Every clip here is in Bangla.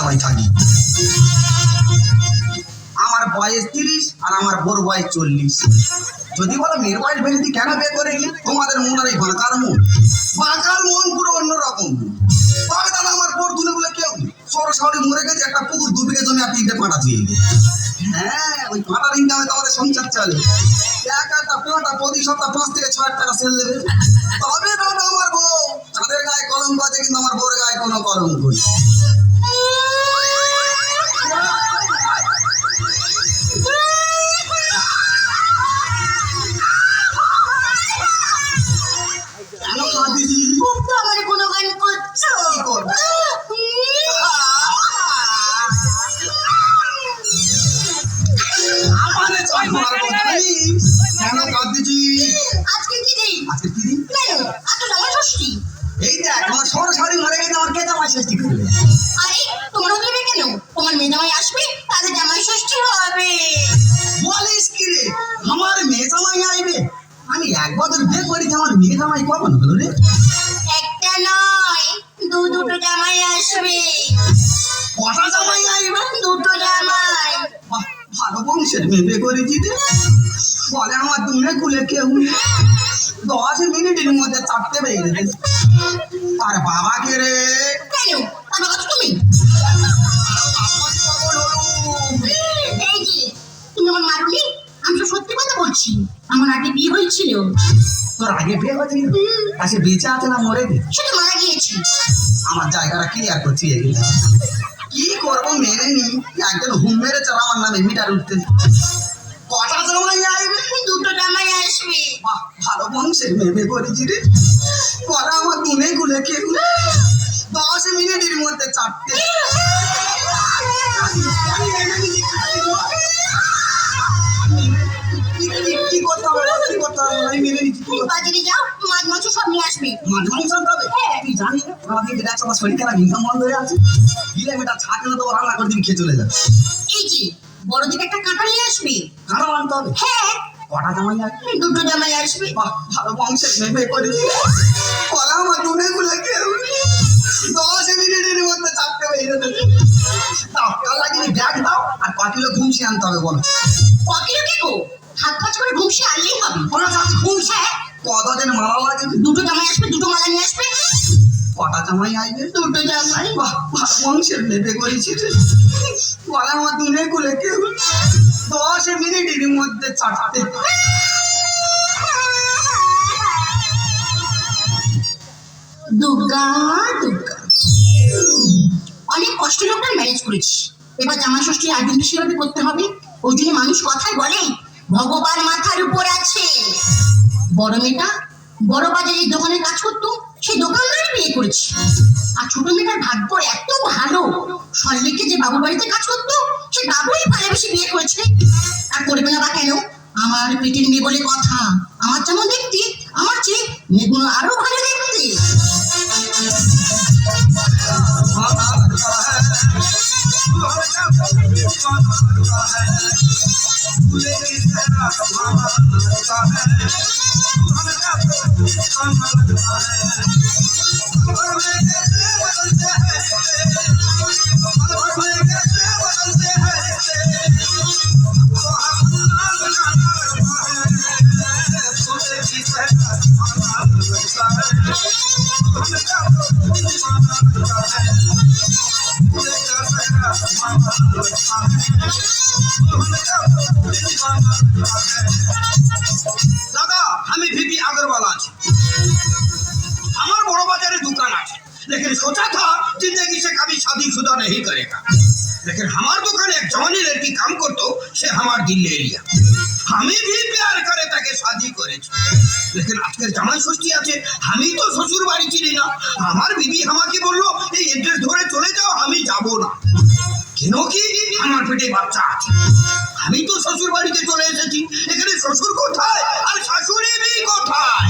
জামাই থাকি। আমার বয়স তিরিশ আর আমার বোর বয়স চল্লিশ। যদি বলো মেয়ের বয়স বেশি, কেন বিয়ে করে তোমাদের মন আর এই বাঁকার মন। বাঁকার মন পুরো অন্যরকম। তবে দাদা, আমার বোর তুলে বলে কেউ সরো মরে গেছে, একটা পুকুর দু বিঘে জমি আর তিনটে দিয়ে হ্যাঁ ওই সংসার চলে। এক একটা পাঁটা প্রতি সপ্তাহ পাঁচ থেকে ছয় হাজার টাকা সেল দেবে। তবে দাদা, আমার বউ, তাদের গায়ে কলম আছে কিন্তু আমার বউর গায়ে কোনো কলম নেই। জামাই আসবে তাদের জামাই ষষ্ঠী হবে। বলিস কি রে? আমার মেয়ে জামাই আইবে? আমি এক বছর বিয়ে করেছি আমার মেয়ে জামাই কখন হলো রে? একটা নয় দু দুটো জামাই আসবে। কটা জামাই আইবে? দুটো জামাই। ভালো বংশের মেয়ে বিয়ে করেছি রে। বলে আমার দুনে কুলে কেউ। দশ মিনিটের মধ্যে বেজে গেছে আর বাবাকে রে। কেন? আমার তুমি তুমি মারুনি আমি তো সত্যি কথা বলছি আমার আগে বিয়ে হয়েছিল। তোর আগে বিয়ে হয়েছিল? আচ্ছা বেঁচে আছে না মরে গে সেটা মারা গিয়েছি। আমার জায়গাটা ক্লিয়ার করছি এগুলো কি করব মেনে নি? একজন হুম মেরে মেরেছে আমার নামে মিটার উঠতে। কটা সময় আইবে দুটো জামাই আসবে। ভালো বংশের মেয়ে করেছি রে। পরে আমার দুনে গুলে কেউ দশ মিনিটের মধ্যে চারটে। বাজারে যাও মাছ মাংস সব নিয়ে আসবে। মাছ মাংস আনতে হবে তুই জানি না আমাদের যেটা আছে শরীর খারাপ ইনকাম বন্ধ হয়ে আছে গিলে মেয়েটা ছাড় না তো রান্না করে দিন খেয়ে চলে যাবে এই যে বড় দিকে একটা কাঁটা নিয়ে আসবে। কারও আনতে হবে? হ্যাঁ। কটা জামাই আছে? দুটো জামাই আসবে। বাহ, ভালো বংশের মেয়ে করেছি। কলা আমার দুনে গুলে কেউ দশ মিনিটের মধ্যে চারটে দাও কাল লাগিয়ে ব্যাগ দাও আর ক কিলো ঘুমসি আনতে হবে বলো। ককিলো কে গো? হাত কাজ করে ঘুমসে আনলেই হবে। ঘুমসি। হ্যাঁ। কতদিন মালা লাগে দুটো জামাই আসবে, দুটো মালা নিয়ে আসবে। কটা জামাই আইবে দুটো জামাই। বাহ বংশের মেয়ে করেছি কলা আমার দুনে গুলে কেউ দশ মিনিটের মধ্যে চারটে দুর্গা দুর্গা। অনেক কষ্ট লোকটা ম্যানেজ করেছি। এবার জামাই ষষ্ঠীর আয়োজনটা করতে হবে। ওই জন্য মানুষ কথায় বলে, ভগবান মাথার উপর আছে। বড় মেয়েটা বড় বাজারে দোকানে কাজ করতো সেই দোকানদারই বিয়ে করেছি আর ছোট মেয়েটার ভাগ্য এত ভালো সল্লেকে যে বাবুর বাড়িতে কাজ করতো সে বাবুই ভালোবেসে বিয়ে করেছে আর করবে না বা কেন আমার পেটের মেয়ে বলে কথা আমার যেমন দেখতে আমার চেয়ে মেয়েগুলো আরও ভালো দেখতে দাদা लेकिन सोचा था जिंदगी से कभी शादीशुदा नहीं करेगा लेकिन हमारे दुकान एक जवानी लड़की काम करतो সে আমার দিল ले लिया আমি भी प्यार করে তাকে শাদি করেছি लेकिन আজকের জামাই ষষ্ঠী আছে আমি তো শ্বশুর বাড়ি চিনি না আমার বিবি আমাকে বললো এই এড্রেস ধরে চলে যাও আমি যাব না কেন কি আমার পেটে বাচ্চা আছে আমি তো শ্বশুর বাড়িতে চলে এসেছি এখানে শ্বশুর কোথায় আর শাশুড়ি বি কোথায়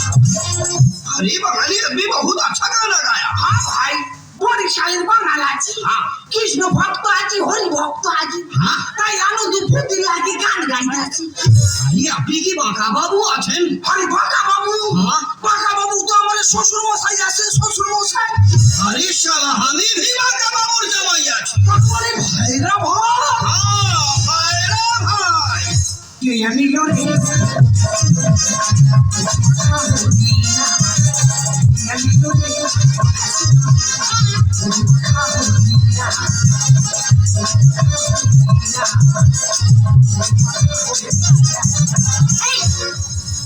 अरे बंगाली रबी बहुत अच्छा गाना गाया हाँ भाई वो शायर बंगाला जी हाँ কৃষ্ণ ভক্ত আছি হরি ভক্ত আছি। তাই আনন্দ ফুর্তি লাগে গান গাইতেছি আরে আপনি কি বাঁকা বাবু আছেন? আরে বাঁকা বাবু হ্যাঁ। বাঁকা বাবু তো আমার শ্বশুর মশাই আছে শ্বশুর মশাই আরে শালা আমি ভি বাঁকা বাবুর জামাই আছি। তারপরে ভাইরা ভাই। হ্যাঁ ভাইরা ভাই। কে আমি লড়ে?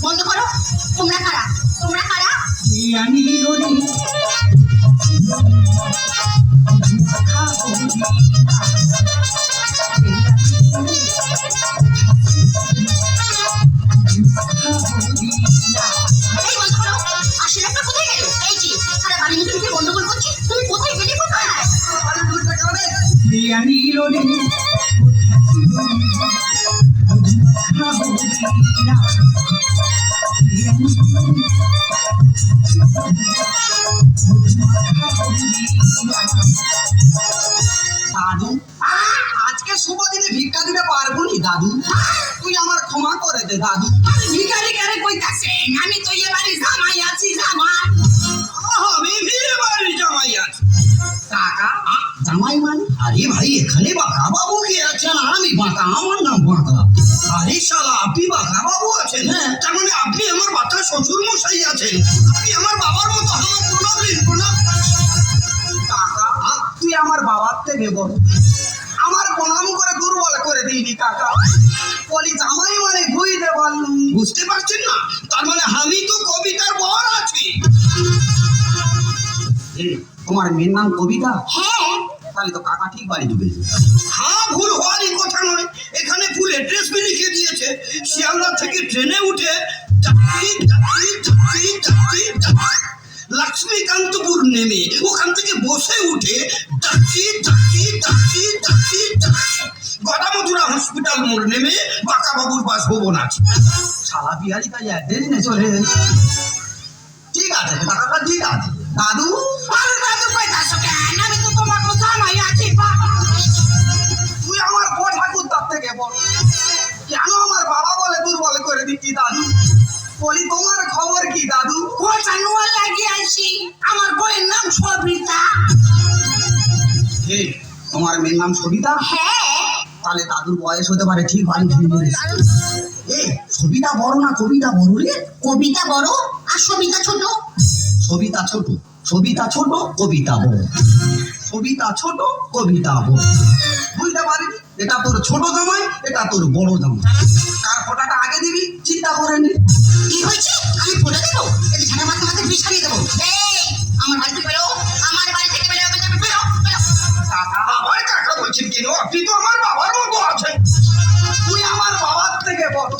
বন্ধ করো। কারা? কারা? আমি বন্ধ করো। কোথায় গেল? এই যে সারা মধ্যে ঢুকে গন্ডগোল করছি। তুমি কোথায় দাদু আজকে শুভ দিনে ভিক্ষা দিতে পারব নি দাদু। তুই আমার ক্ষমা করে দে দাদু। আমি ভিখারি কারে কইতাছেন আমি তো এ বাড়ি জামাই আছি জামাই। আমি ভি বাড়ির জামাই আছি। কাকা জামাই মানে? আরে ভাই এখানে বাঁকা বাবু কে আছেন? আমি বাঁকা আমার নাম বাঁকা আরে শালা আপনি বাঁকা বাবু আছেন? হ্যাঁ। তার মানে আপনি আমার বাচ্চা শ্বশুর মশাই আছেন? আপনি আমার বাবার মতো আমার প্রণাম দিন প্রণাম। তুই আমার বাবার থেকে বল। আমার প্রণাম করে দুর্বল করে দিইনি কাকা। বলি জামাই মানে বুঝতে পারলুম। বুঝতে পারছেন না? তার মানে আমি তো কবিতার বর আছি। তোমার মেয়ের নাম কবিতা? হ্যাঁ তাহলে তো কাকা ঠিক বাড়ি ভুল হওয়ারই কথা নয়। এখানে ফুল অ্যাড্রেস বি লিখে দিয়েছে। শিয়ালদা থেকে ট্রেনে উঠে লক্ষ্মীকান্তপুর নেমে ওখান থেকে বসে উঠে যাত্রী গদামথুরা হসপিটাল মোড় নেমে বাঁকাবাবুর বাসভবন আছে। শালা বিহারি নিয়ে চলে ঠিক আছে ঠিক আছে। দাদু, আরে দাদু আমি তো দিচ্ছি দাদু? বলি তোমার খবর কি দাদু? পয়সা নোয়া লাগিয়ে আইছি? আমার বইয়ের নাম সবরিতা হে তোমার মেয়ের নাম সবিতা? হ্যাঁ। তাহলে দাদুর বয়স হতে পারে ঠিক পড়েছে। এ সবিতা বড় না কবিতা বড় রে? কবিতা বড় আর সবিতা ছোট? সবিতা ছোট সবিতা ছোট কবিতা বড়। সবিতা ছোট কবিতা বড়। বুঝতে পারিনি? এটা তোর ছোট জামাই এটা তোর বড় জামাই। কার ফোটাটা আগে দিবি? চিন্তা করে কি হয়েছে? আমি পড়ে দেবো? এটি ঝাড়া মাথা মাথা বিষ খাইয়ে দেবো। এই আমার বাড়িতে বেরো আমার বাড়ি থেকে বেরো বেরো বেরো। বেরো কাকা কাকা বলছেন কেন আপনি তো আমার বাবার মতো আছেন। তুই আমার বাবার থেকে বল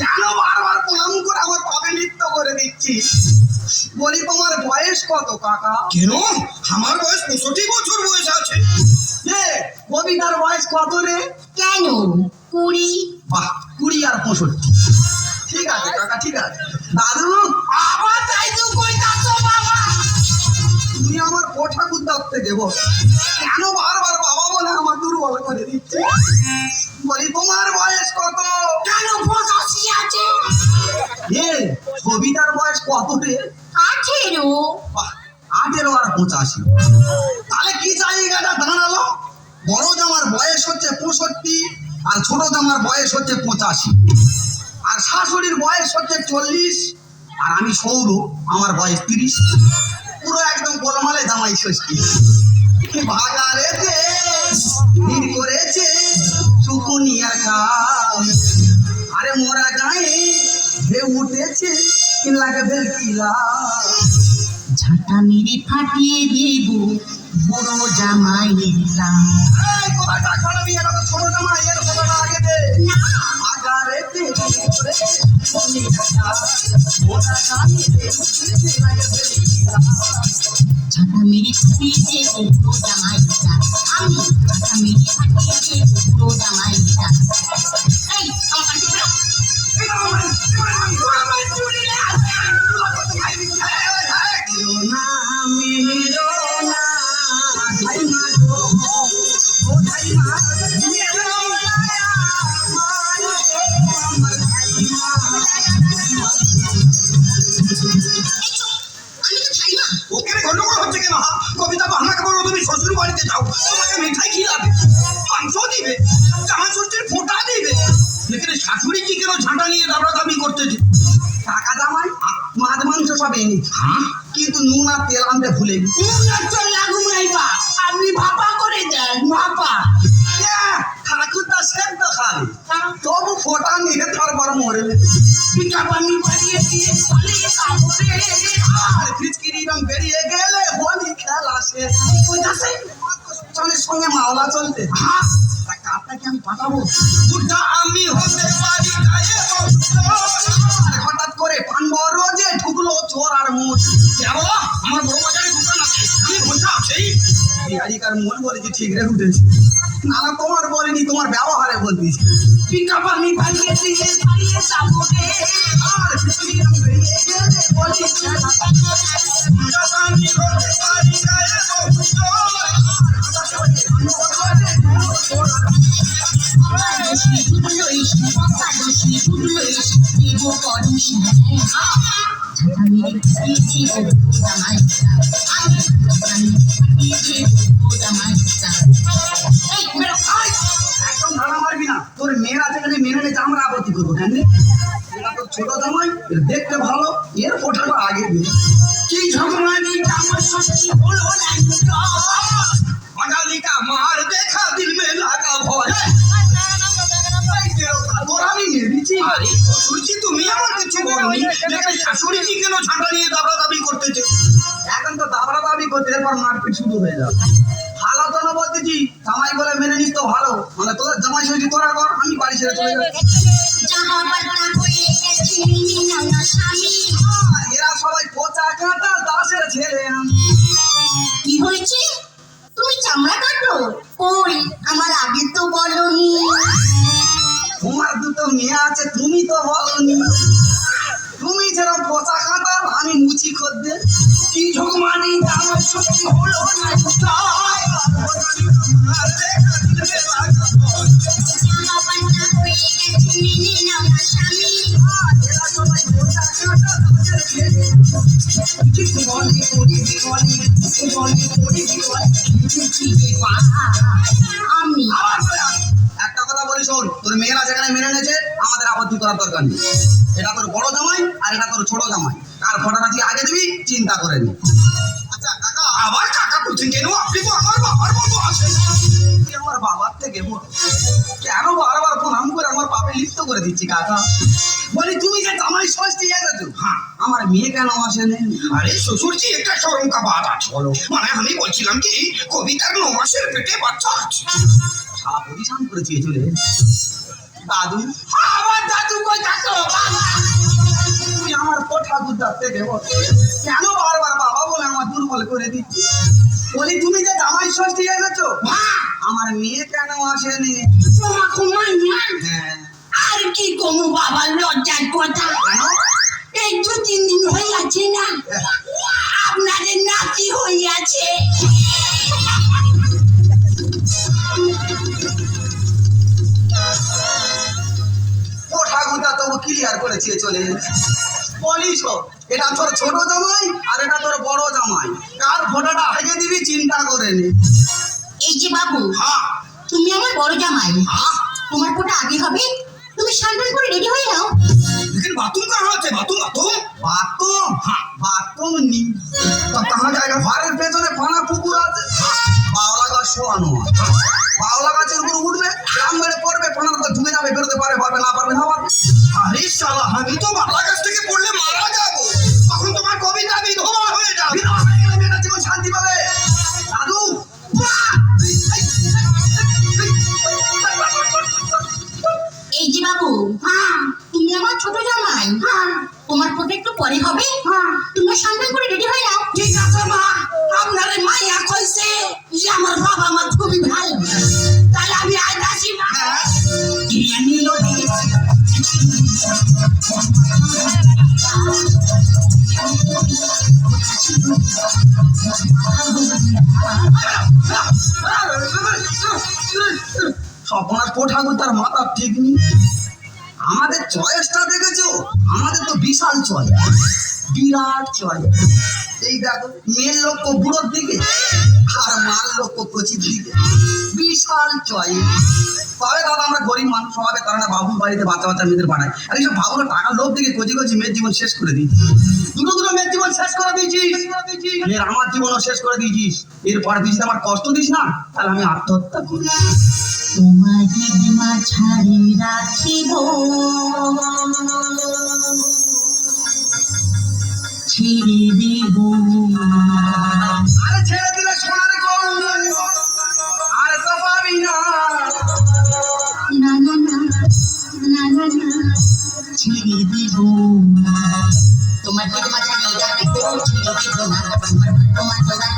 কেন বারবার প্রণাম করে আমার পাবে নৃত্য করে দিচ্ছিস? বলি তোমার বয়স কত কাকা? কেন? আমার বয়স পঁয়ষট্টি বছর বয়স আছে। রে কবিতার বয়স কত রে? কেন? কুড়ি। বাহ কুড়ি আর পঁয়ষট্টি। আছে কাকা ঠিক আছে। দাদু আবার তাই তো কইতাছো বাবা। তুমি আমার কুদ্দার থেকে বল। কেন বারবার বাবা বলে আমার দুর্বল করে দিচ্ছে? বলি তোমার বয়স কত? কেন পঁচাশি আছে? এ কবিতার বয়স কত রে? আঠেরো। আঠেরো আর পঁচাশি। তাহলে কি জায়গাটা দাঁড়াল? বড় জামার বয়স হচ্ছে পঁয়ষট্টি আর ছোট জামার বয়স হচ্ছে পঁচাশি। আর শাশুড়ির বয়স হচ্ছে চল্লিশ আর আমি সৌর আমার বয়স তিরিশ। পুরো একদম গোলমালে জামাই ষষ্ঠী। বাগারে ভিড় করেছে কাজ আরে মোরা গায়ে ঢেউ উঠেছে লাগে বেলকিলা ঝাঁটা মেরে ফাটিয়ে দেব বড় খারাপই এটা তো ছোট জামাই এর কথাটা আগে দে। আগারে তে দেব বড় জামাইয়ের আমি বেরো মেরো বাড়িতে যাও। তোমাকে মিঠাই খিলাবে মাংস দিবে জামা ষষ্ঠীর ফোঁটা দিবে। এখানে শাশুড়ি কি কেন ঝাঁটা নিয়ে দাবড়া দাবি করতেছে? টাকা জামাই মাছ মাংস সব এনে। হ্যাঁ? কিন্তু নুন আর তেল আনতে ভুলে। আপনি ভাপা করে দেন ভাপা। ইয়া, ঠাকুরদা সেদ্ধ খাবে। তবু ফোটা নিয়ে তারপর মরে পিঠা পানি বানিয়ে দিয়ে পালিয়ে তারপরে আর ফিচকিরি রং বেরিয়ে গেলে হোলি খেলা সঙ্গে মাওলা চলতে হ্যাঁ তা আমি পাঠাবো বুদ্ধা আমি হঠাৎ করে পান যে ঢুকলো চোর আর মুখ কে আমার আমি বলছি ঠিক রে উঠেছে না তোমার বলিনি তোমার ব্যবহারে বলতিস পিঠা পানি বানিয়ে দিয়ে পালিয়ে তারপরে আর ফিচকিরি বেরিয়ে গেলে হোলি আমি হতে তুমি আমার কিছু বলনি যেখানে শাশুড়ি কি কেন ঝাঁটা নিয়ে দাবড়া দাবি করতেছে? এখন তো দাবরা দাবি করতে এরপর মারপিট শুরু হয়ে যাবে। ভালো তো না বলতেছি জামাই বলে মেনে নিস তো ভালো। মানে তোদের জামাই সহ্য করার পর আমি বাড়ি ছেড়ে চলে যাব। এরা সবাই পচা কাঁটা দাসের ছেলে। আমি। কি হয়েছে? তুমি চামড়া কাটো? কই আমার আগে তো বলনি। তোমার দুটো মেয়ে আছে তুমি তো বলনি। তুমি যেরকম পচা কাঁটা আমি মুচি খদ্দের। কি ঝগমানি আমার সত্যি হলো না করি করি আমি শোন, তোর মেয়েরা যেখানে মেনে নেছে, আমাদের আপত্তি করার দরকার নেই। এটা তোর বড় জামাই আর এটা তোর ছোট জামাই। কার ফটোটা দিয়ে আগে দিবি, চিন্তা করে নি। আচ্ছা কাকা, আবার কাকা বলছেন কেন? আপনি আমার বাবার মতো আছেন। তুই আমার বাবার থেকে বড় কেন বারবার প্রণাম করে আমার পাপে লিপ্ত করে দিচ্ছি, কাকা? বলি, তুমি যে জামাই ষষ্ঠী এসেছ হ্যাঁ আমার মেয়ে কেন আসেনি আরে, শ্বশুরজি, একটা চরম কাবাদ আছে মানে আমি বলছিলাম কি, কবিতার ন পেটে বাচ্চা আছে। সারা পজিশন করে চেয়ে চলে। দাদু? আমার দাদু কই থাকো তুই আমার তো ঠাকুরদার থেকে কেন বারবার বাবা বলে আমার দুর্বল করে দিচ্ছি বলি তুমি যে জামাই ষষ্ঠী এসেছ আমার মেয়ে কেন আসেনি? হ্যাঁ। আর কি কমু বাবা লজ্জার কথা। এই দু তিন দিন আছে না? আপনাদের নাতি হইয়াছে ও ঠাকুরদা তবু ক্লিয়ার করে চেয়ে চলে এসেছে। বলিস তো, এটা তোর ছোট জামাই আর এটা তোর বড় জামাই কার ফটোটা আগে দিবি চিন্তা করে নে এই যে বাবু হ্যাঁ তুমি আমার বড় জামাই তোমার কোটা আগে হবে তুমি সান্তান করে রেডি হয়ে নাও लेकिन बाथरूम कहाँ আছে বাথরুম বাথরুম বাথরুম বাথরুম নি তো কাহা জায়গা ঘরের পেছনে ফানা পুকুর আছে বাওলা গাছ শোয়ানো আছে। বাওলা গাছের উপর উঠবে গ্রাম বেড়ে পড়বে কোনো ঢুকে যাবে, বেরোতে পারে, পারবে না পারবে না, পারবে আরে শালা আমি তো পাওলা গাছ থেকে পড়লে মারা সপনার কো ঠাকুর তার মাথা ঠিক নেই। আমাদের চয়েসটা দেখেছ? আমাদের তো বিশাল চয়েস বিরাট চয়েস এই দেখো, মেয়ের লক্ষ্য বুড়োর দিকে। আর মার লক্ষ্য কচির দিকে। বিশাল চয়। তবে দাদা আমরা গরিব মানুষ তারা না বাবুর বাড়িতে বাচ্চা বাচ্চা মেয়েদের পাঠায় আর এইসব ভাবলো টাকার লোভ দিকে কচি কচি মেয়ের জীবন শেষ করে দিয়েছিস। দুটো দুটো মেয়ের জীবন শেষ করে দিয়েছিস। এর আমার জীবনও শেষ করে দিয়েছিস। এরপর দিস আমার কষ্ট দিস না তাহলে আমি আত্মহত্যা করি। তোমারি মাঝারে রাখিব। ছেড়ে দেব। আরে ছেড়ে দিলে সোনার ছেড়ে দেব তোমার ছেড়ে দেব না তোমার তোমার